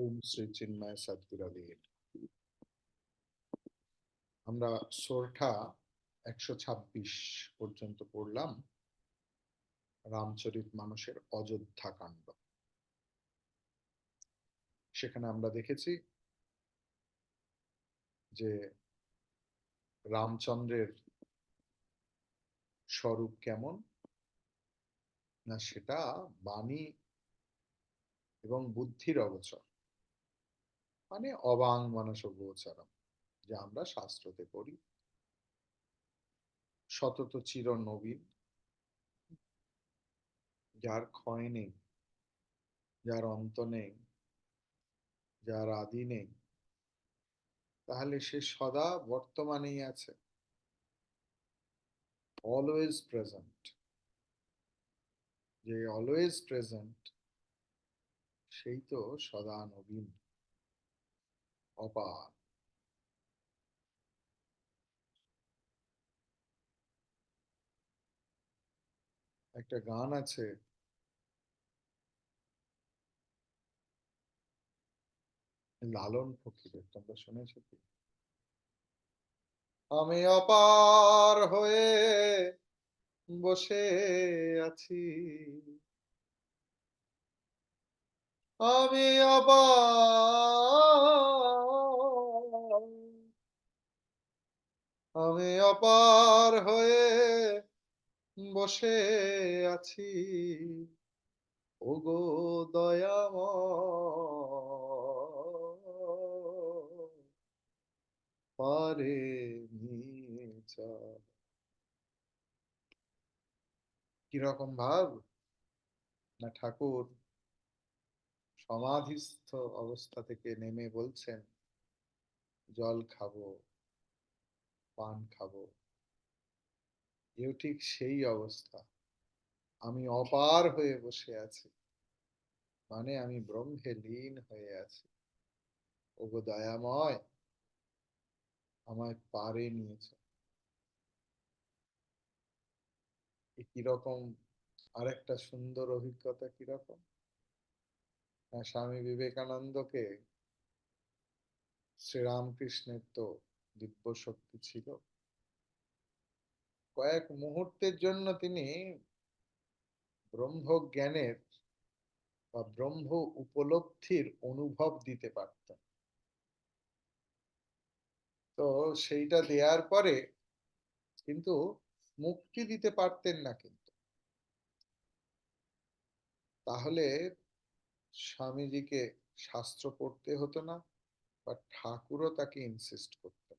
ওম শ্রী চিন্ময় সদ্গুরুদেব আমরা সোরঠা একশো ছাব্বিশ পর্যন্ত পড়লাম। রামচরিত মানুষের অযোধ্যা কাণ্ড। সেখানে আমরা দেখেছি যে রামচন্দ্রের স্বরূপ কেমন? না সেটা বাণী এবং বুদ্ধির অগোচর। মানে অবাং মানস গোচরম যা আমরা শাস্ত্রতে পড়ি। শতত চির নবীন, যার ক্ষয় নেই, যার অন্ত নেই, যার আদি নেই। তাহলে সে সদা বর্তমানেই আছে। অলওয়েজ প্রেজেন্ট যে অলওয়েজ প্রেজেন্ট সেই তো সদা নবীন। অপার একটা গান আছে। লালন ফকিরের তোমরা শুনেছো কি? আমি অপার হয়ে বসে আছি। আমি অপার আমি অপার হয়ে বসে আছি। ওগো দয়াময় পারে কীরকম ভাব? না ঠাকুর সমাধিস্থ অবস্থা থেকে নেমে বলছেন, জল খাব, পান খাব। এও ঠিক সেই অবস্থা। আমি অপার হয়ে বসে আছি। মানে আমি ব্রহ্মে লীন হয়ে আছি। ওগো দয়াময়, আমায় পারে নিয়েছে। কীরকম? আরেকটা সুন্দর অভিজ্ঞতা কীরকম? স্বামী বিবেকানন্দকে শ্রীরামকৃষ্ণের তো দিব্য শক্তি ছিল। কয়েক মুহূর্তের জন্য তিনি ব্রহ্ম জ্ঞানের বা ব্রহ্ম উপলব্ধির অনুভব দিতে পারতেন। তো সেইটা দেওয়ার পরে কিন্তু মুক্তি দিতে পারতেন না কিন্তু। তাহলে স্বামীজিকে শাস্ত্র পড়তে হতো না, বা ঠাকুরও তাকে ইনসিস্ট করতেন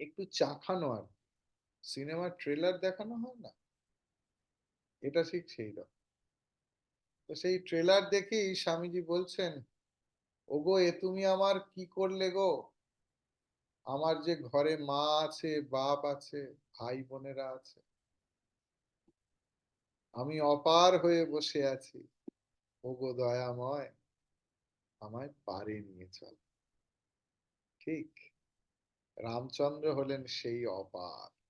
একটু চাখানো আর, সিনেমার ট্রেলার দেখানো হয় না? এটা ঠিক সেই তো সেই ট্রেলার দেখেই স্বামীজি বলছেন, ওগো, এ তুমি আমার কি করলে গো? আমার যে ঘরে মা আছে, বাপ আছে, ভাই বোনেরা আছে আমি অপার হয়ে বসে আছি। ওগো দয়াময় আমায় পারে নিয়ে চল। ঠিক, রামচন্দ্র হলেন সেই অপার।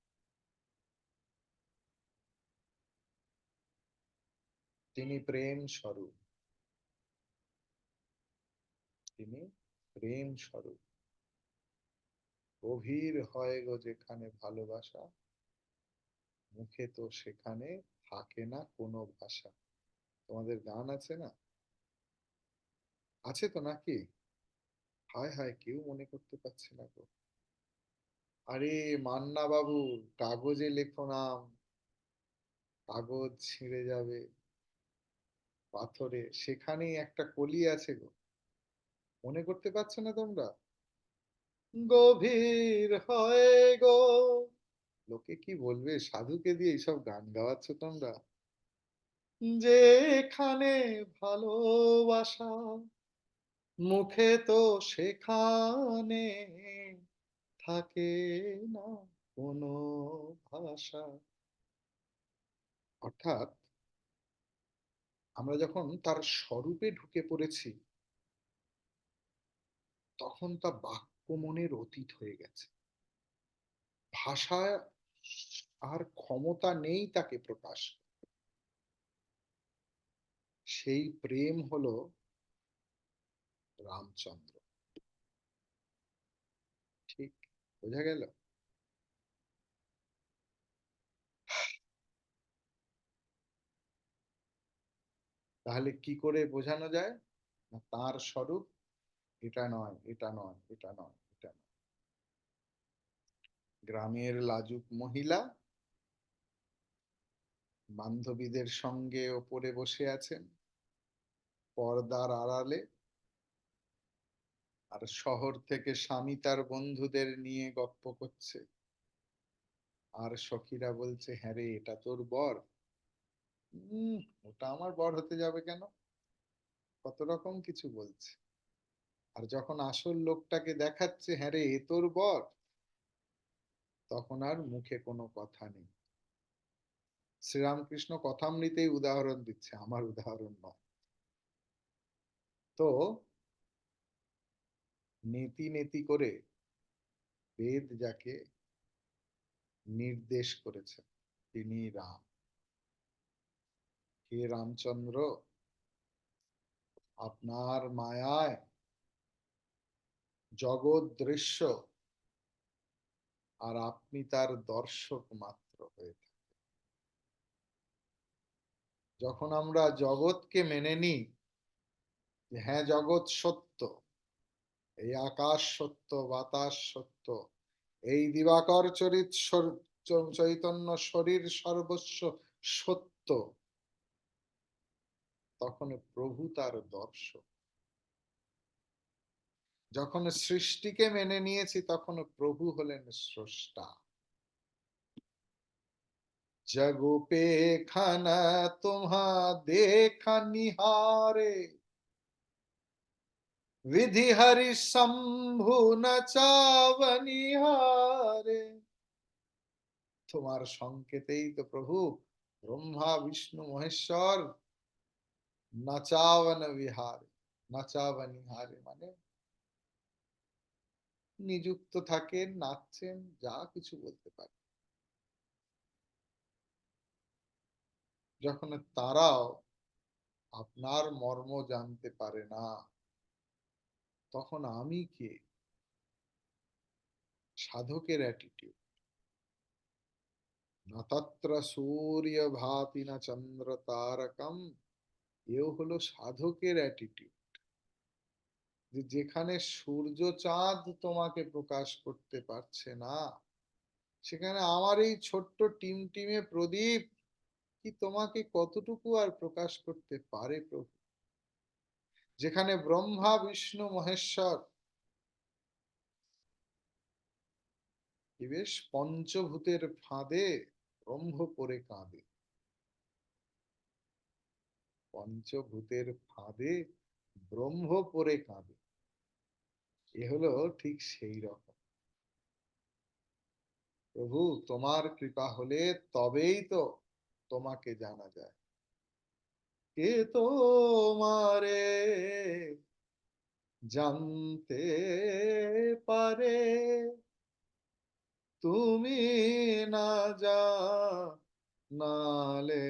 তিনি প্রেম স্বরূপ। তিনি প্রেম স্বরূপ। গভীর হয় গো যেখানে ভালোবাসা। মুখে তো সেখানে থাকে না কোনো ভাষা। তোমাদের গান আছে না? আছে তো নাকি? হায় হায়, কেউ মনে করতে পারছে না গো। আরে মান্না বাবু, কাগজে লেখো নাম। কাগজ ছিঁড়ে যাবে পাথরে। সেখানেই একটা কলি আছে গো। মনে করতে পারছ না তোমরা? গভীর হয় গো। লোকে কি বলবে? সাধুকে দিয়ে এইসব গান গাওয়াচ্ছ তোমরা? যেখানে ভালোবাসা, মুখে তো সেখানে থাকে না কোনো ভাষা। অর্থাৎ আমরা যখন তার স্বরূপে ঢুকে পড়েছি, তখন তা বাক্য মনের অতীত হয়ে গেছে। ভাষায় আর ক্ষমতা নেই তাকে প্রকাশ সেই প্রেম হলো রামচন্দ্র। ঠিক, বোঝা গেল? তাহলে কি করে বোঝানো যায়? না তার স্বরূপ এটা নয় এটা নয় এটা নয় এটা নয়। গ্রামের লাজুক মহিলা বান্ধবীদের সঙ্গে ওপরে বসে আছেন, পর্দার আড়ালে। আর শহর থেকে স্বামী তার বন্ধুদের নিয়ে গপ্প করছে। আর সখীরা বলছে হ্যাঁ রে, এটা তোর বর। উম, ওটা আমার বর হতে যাবে কেন? কত রকম কিছু বলছে। আর যখন আসল লোকটাকে দেখাচ্ছে হ্যাঁ রে, এ তোর বর। তখন আর মুখে কোনো কথা নেই। শ্রীরামকৃষ্ণ কথামৃতেই উদাহরণ দিচ্ছে, আমার উদাহরণ নয়। তো নেতি নেতি করে বেদ যাকে নির্দেশ করেছেন তিনি রাম। হে রামচন্দ্র, আপনার মায়ায় জগৎ দৃশ্য আর আপনি তার দর্শক মাত্র হয়ে থাকেন। যখন আমরা জগৎকে মেনে নিই যে হ্যাঁ জগৎ সত্য, এই আকাশ সত্য, বাতাস সত্য, এই দিবাকর চরিত চৈতন্য শরীর সর্বস্ব সত্য, তখন প্রভু তার দর্শক। যখন সৃষ্টিকে মেনে নিয়েছি তখন প্রভু হলেন স্রষ্টা জগপে খানা তোমা দেখা নিহারে विधि हरि शंभु নচাবনিহারে তোমার সংকেতেই তো প্রভু ব্রহ্মা বিষ্ণু মহেশ্বর নাচাবন বিহারে নাচাবনিহারে মানে নিযুক্ত থাকেন, নাচছেন, যা কিছু বলতে পারে যখন তারাও আপনার মর্ম জানতে পারে না, তখন আমি কে? সাধকের অ্যাটিটিউড নতত্র সূর্য ভাতি না চন্দ্র তারকম এও হলো সাধকের অ্যাটিটিউড যে যেখানে সূর্য চাঁদ তোমাকে প্রকাশ করতে পারছে না, সেখানে আমার এই ছোট্ট টিম টিমে প্রদীপ, কি তোমাকে কতটুকু আর প্রকাশ করতে পারে প্রভু? যেখানে ব্রহ্মা, বিষ্ণু, মহেশ্বর বেশ পঞ্চভূতের ফাঁদে ব্রহ্ম পরে কাঁদে। পঞ্চভূতের ফাঁদে ব্রহ্ম পরে কাঁদে। এ হলো ঠিক সেই রকম। প্রভু, তোমার কৃপা হলে তবেই তো তোমাকে জানা যায়। কে তোমারে জানতে পারে? তুমি না যা নালে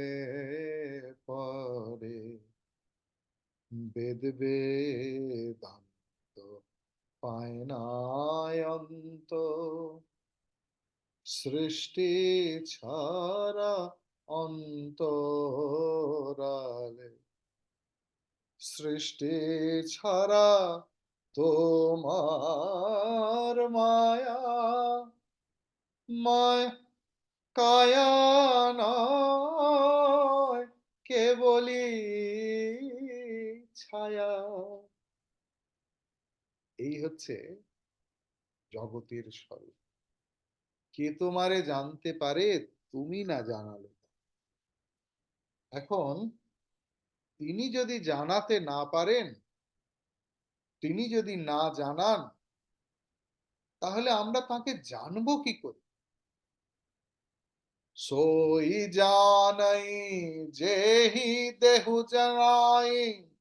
পরে। বেদ বেদান্ত পায় সৃষ্টি ছাড়া অন্তরালে। সৃষ্টি ছাড়া তোমার মায়া মায় কায়া নয় কেবলি ছায়া। এই হচ্ছে জগতের স্বরূপ। কে তোমারে জানতে পারে, তুমি না জানালে। এখন তিনি যদি জানাতে না পারেন, তিনি যদি না জানান, তাহলে আমরা তাকে জানব কি করে? সই জানাই যেহি দেহু জানাই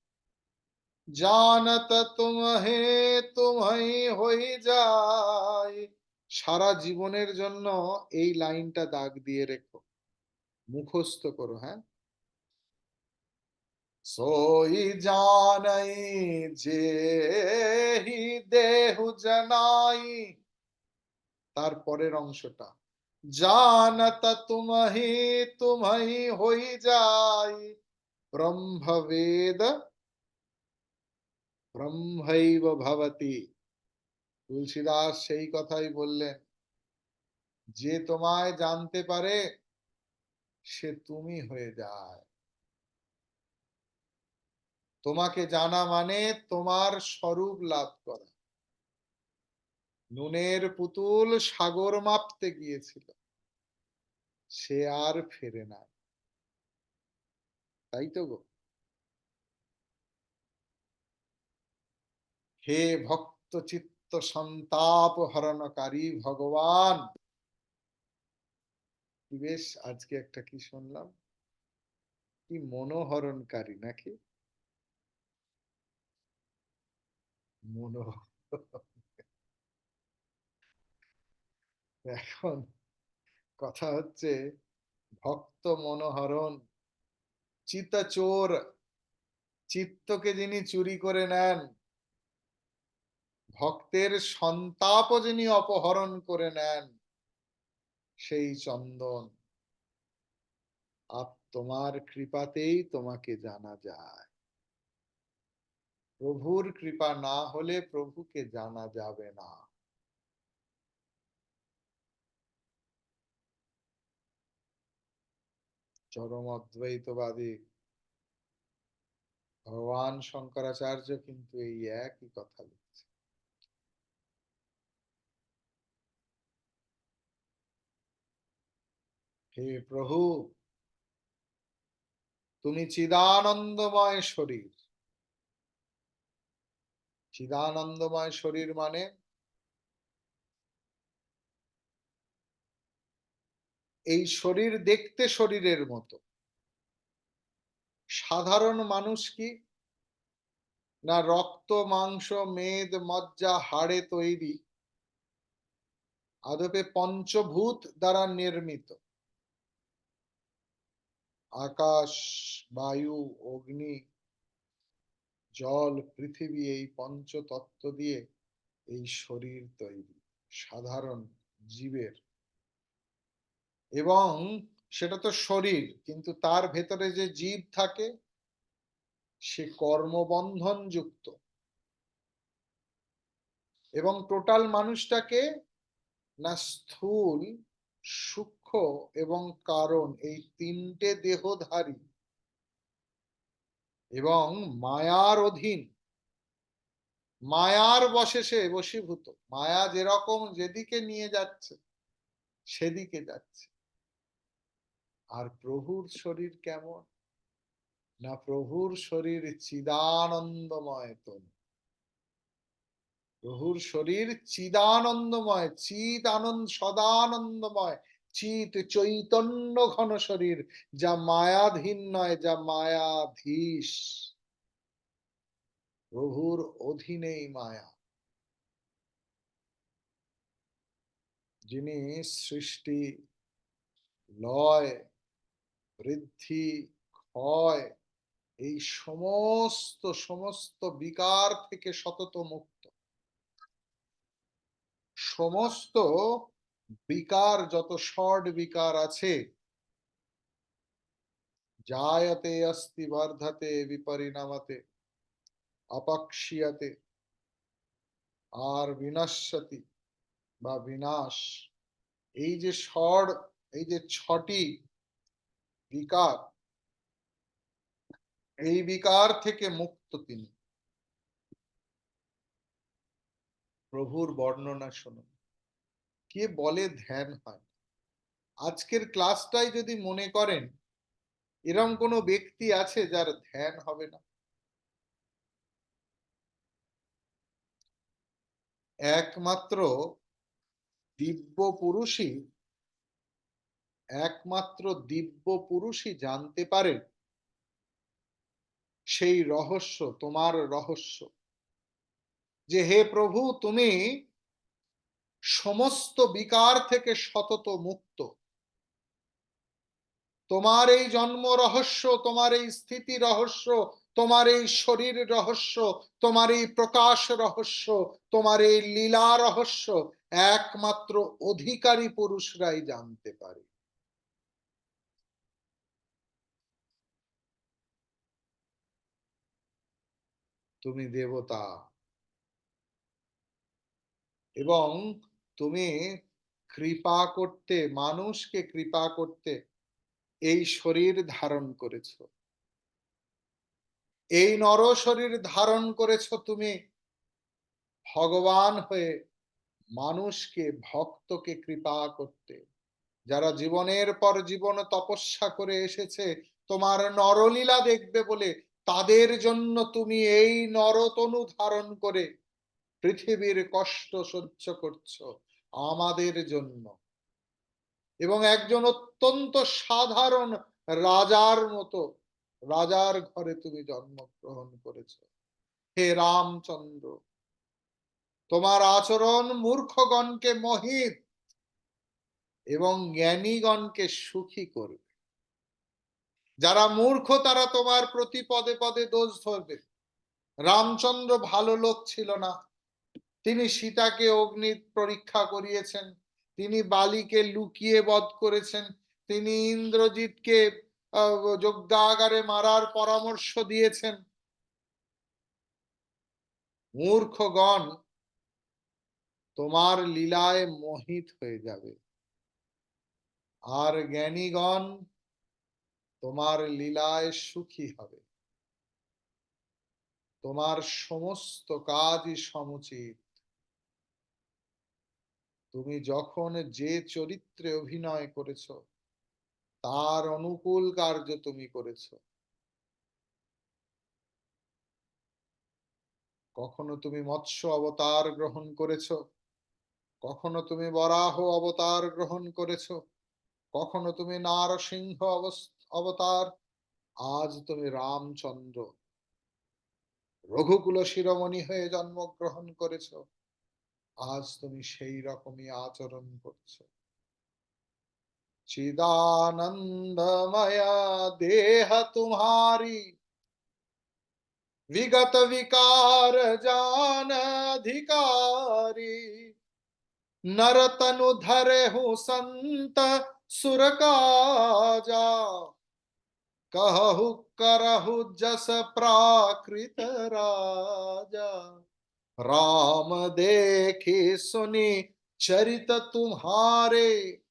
জানত তুমহে, তুমই হই যায় সারা জীবনের জন্য এই লাইনটা দাগ দিয়ে রেখো। মুখস্থ করো হ্যাঁ? সোই জানাই যে হি দেহু জানাই। তারপরের অংশটা, জানত তুমহি তুমহি হই যাই। ব্রহ্মবেদ ব্রহ্মৈব ভবতি। তুলসীদাস সেই কথাই বললেন, যে তোমায় জানতে পারে, সে তুমি হয়ে যায়। তোমাকে জানা মানে তোমার স্বরূপ লাভ করা। নুনের পুতুল সাগর মাপতে গিয়েছিল, সে আর ফেরে না তাই তো গো। হে ভক্ত চিত্ত সন্তাপ হরণকারী ভগবান বেশ, আজকে একটা কি শুনলাম? কি মনোহরণকারী নাকি? মনো এখন কথা হচ্ছে ভক্ত মনোহরণ চিতাচোর চিত্তকে যিনি চুরি করে নেন ভক্তের সন্তাপ যিনি অপহরণ করে নেন, সেই চন্দন তোমার কৃপাতেই তোমাকে জানা যায়। প্রভুর কৃপা না হলে প্রভুকে জানা যাবে না। চরম অদ্বৈতবাদী। ভগবান শঙ্করাচার্য কিন্তু এই একই কথা লিখছে হে প্রভু, তুমি চিদানন্দময় শরীর। চিদানন্দময় শরীর মানে এই শরীর দেখতে শরীরের মতো। সাধারণ মানুষ কি? না রক্ত, মাংস, মেদ, মজ্জা, হাড়ে তৈরি। আদপে পঞ্চভূত দ্বারা নির্মিত। আকাশ, বায়ু, অগ্নি, জল, পৃথিবী এই পঞ্চতত্ত্ব দিয়ে এই শরীর তৈরি, সাধারণ জীবের। এবং সেটা তো শরীর, কিন্তু তার ভেতরে যে জীব থাকে, সে কর্মবন্ধন যুক্ত। এবং টোটাল মানুষটাকে না স্থূল, সূক্ষ্ম এবং কারণ এই তিনটে দেহধারী এবং মায়ার অধীন। মায়ার বসে সে বশীভূত। মায়া যেরকম যেদিকে নিয়ে যাচ্ছে, সেদিকে যাচ্ছে। আর প্রভুর শরীর কেমন? না প্রভুর শরীর চিদানন্দময় তনু। প্রভুর শরীর চিদানন্দময় চিত আনন্দ সদানন্দময়। চিত চৈতন্য ঘন শরীর, যা মায়াধীন নয়, যা মায়াধীশ। প্রভুর অধীনেই মায়া। যিনি সৃষ্টি, লয়, বৃদ্ধি, ক্ষয়, এই সমস্ত সমস্ত বিকার থেকে সতত মুক্ত সমস্ত বিকার যত শর্ট বিকার আছে জায়তে অস্তি বর্ধতে বিপরিণামতে, অপক্ষিয়াতে, আর বিনশ্বতি বা বিনাশ, এই যে স্বর এই যে ছটি বিকার, এই বিকার থেকে মুক্ত তিনি। প্রভুর বর্ণনা শুনুন। কে বলে ধ্যান হয়? আজকের ক্লাসটাই যদি মনে করেন, এরম কোনো ব্যক্তি আছে যার ধ্যান হবে না? একমাত্র দিব্য পুরুষই, একমাত্র দিব্য পুরুষই জানতে পারে সেই রহস্য, তোমার রহস্য। যে, হে প্রভু, তুমি সমস্ত বিকার থেকে সতত মুক্ত। তোমার এই জন্ম রহস্য, তোমার এই স্থিতি রহস্য, তোমার এই শরীর রহস্য, তোমার এই প্রকাশ রহস্য, তোমার এই লীলা রহস্য একমাত্র অধিকারী পুরুষরাই জানতে পারে। তুমি দেবতা। এবং তুমি কৃপা করতে, মানুষকে কৃপা করতে এই শরীর ধারণ করেছ। এই নর শরীর ধারণ করেছ তুমি। ভগবান হয়ে মানুষকে, ভক্তকে কৃপা করতে। যারা জীবনের পর জীবন তপস্যা করে এসেছে, তোমার নরলীলা দেখবে বলে তাদের জন্য তুমি এই নরতনু ধারণ করে পৃথিবীর কষ্ট সহ্য করছ আমাদের জন্য। এবং একজন অত্যন্ত সাধারণ রাজার মতো, রাজার ঘরে তুমি জন্মগ্রহণ করেছ। হে রামচন্দ্র, তোমার আচরণ মূর্খগণকে মহিত এবং জ্ঞানীগণকে সুখী করবে। যারা মূর্খ, তারা তোমার প্রতি পদে পদে দোষ ধরবে। রামচন্দ্র ভালো লোক ছিল না। তিনি সীতাকে অগ্নি পরীক্ষা করিয়েছেন, তিনি বালিকে লুকিয়ে বধ করেছেন, তিনি ইন্দ্রজিৎকে যজ্ঞাগারে মারার পরামর্শ দিয়েছেন। মূর্খগণ, তোমার লীলায় মোহিত হয়ে যাবে। আর জ্ঞানীগণ, তোমার লীলায় সুখী হবে। তোমার সমস্ত কাজই সমুচিত। তুমি যখন যে চরিত্রে অভিনয় করেছ, তার অনুকূল কার্য তুমি করেছ। কখনো তুমি মৎস্য অবতার গ্রহণ করেছ? কখনো তুমি বরাহ অবতার গ্রহণ করেছ? কখনো তুমি নারসিংহ অবতার? আজ তুমি রামচন্দ্র। রঘুকুল শিরোমণি হয়ে জন্মগ্রহণ করেছ। আজ তুমি সেই রকমই আচরণ করছো চিদানন্দময়া দেহ तुम्हारी विगत विकार जान अधिकारी नर तनु धरे हूँ संत सुर काजा कहु करहु जस प्राकृत राजा राम देखी सुनी चरित तुम्हारे।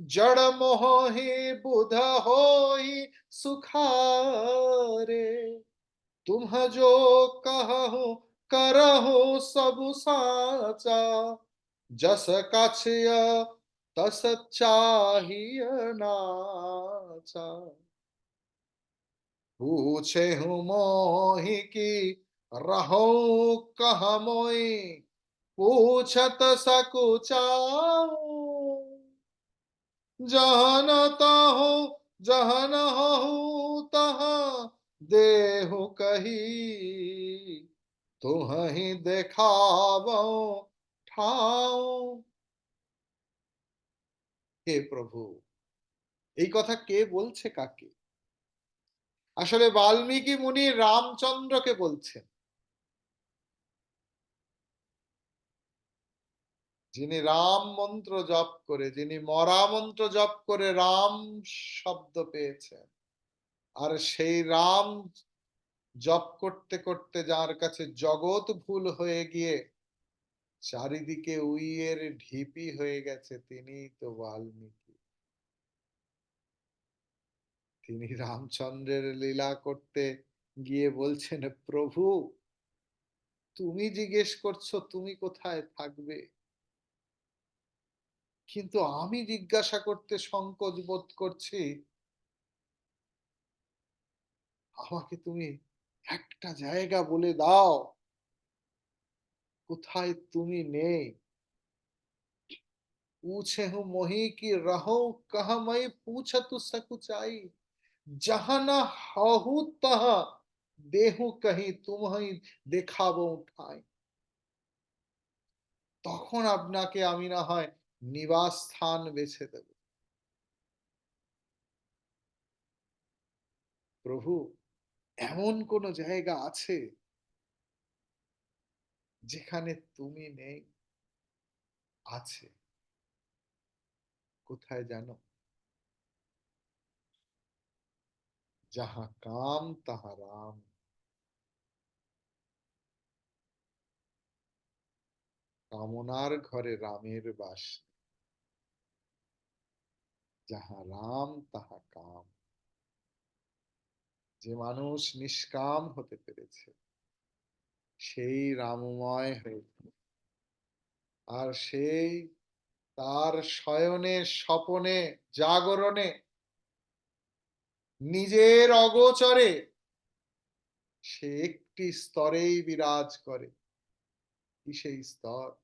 जड़ मोहि बुध हो ही सुखारे। तुम जो कहु, करहु सब साचा। जस कछय, तस चाहिए नाचा। पूछे हूँ मोहि की रहो कह मोई पूछत सकुचाओ जहन तहु जहन हहु तह देहु कही तुम ही देखाव ঠাও হে প্রভু এই কথা কে বলছে কাকে আসলে বাল্মীকি মুনি রামচন্দ্রকে বলছেন যিনি রাম মন্ত্র জপ করে, যিনি মরা মন্ত্র জপ করে রাম শব্দ পেয়েছেন। আর সেই রাম জপ করতে করতে যার কাছে জগৎ ভুল হয়ে গিয়ে চারিদিকে উইয়ের ঢিপি হয়ে গেছে, তিনি তো বাল্মীকি। তিনি রামচন্দ্রের লীলা করতে গিয়ে বলছেন, প্রভু, তুমি জিজ্ঞেস করছ, তুমি কোথায় থাকবে? কিন্তু আমি জিজ্ঞাসা করতে সংকোচ বোধ করছি আমাকে তুমি একটা জায়গা বলে দাও কোথায় তুমি নেই पूछे हूं मोही की रहो कह मैं पूछत सकुचाई जहां न हहु तह দেহু কহি তুমি দেখাবো উঠাই তখন আপনাকে আমি না হয় নিবাস স্থান বেছে দেব। প্রভু, এমন কোনো জায়গা আছে যেখানে তুমি নেই? আছে। কোথায় জানো? যাহা কাম, তাহা রাম। কামনার ঘরে রামের বাস যাহা রাম, তাহা কাম। যে মানুষ নিষ্কাম হতে পেরেছে, সেই রামময় হয়েছে আর সেই তার শয়নে, স্বপনে, জাগরণে, নিজের অগোচরে, সে একটি স্তরেই বিরাজ করে। কি সেই স্তর?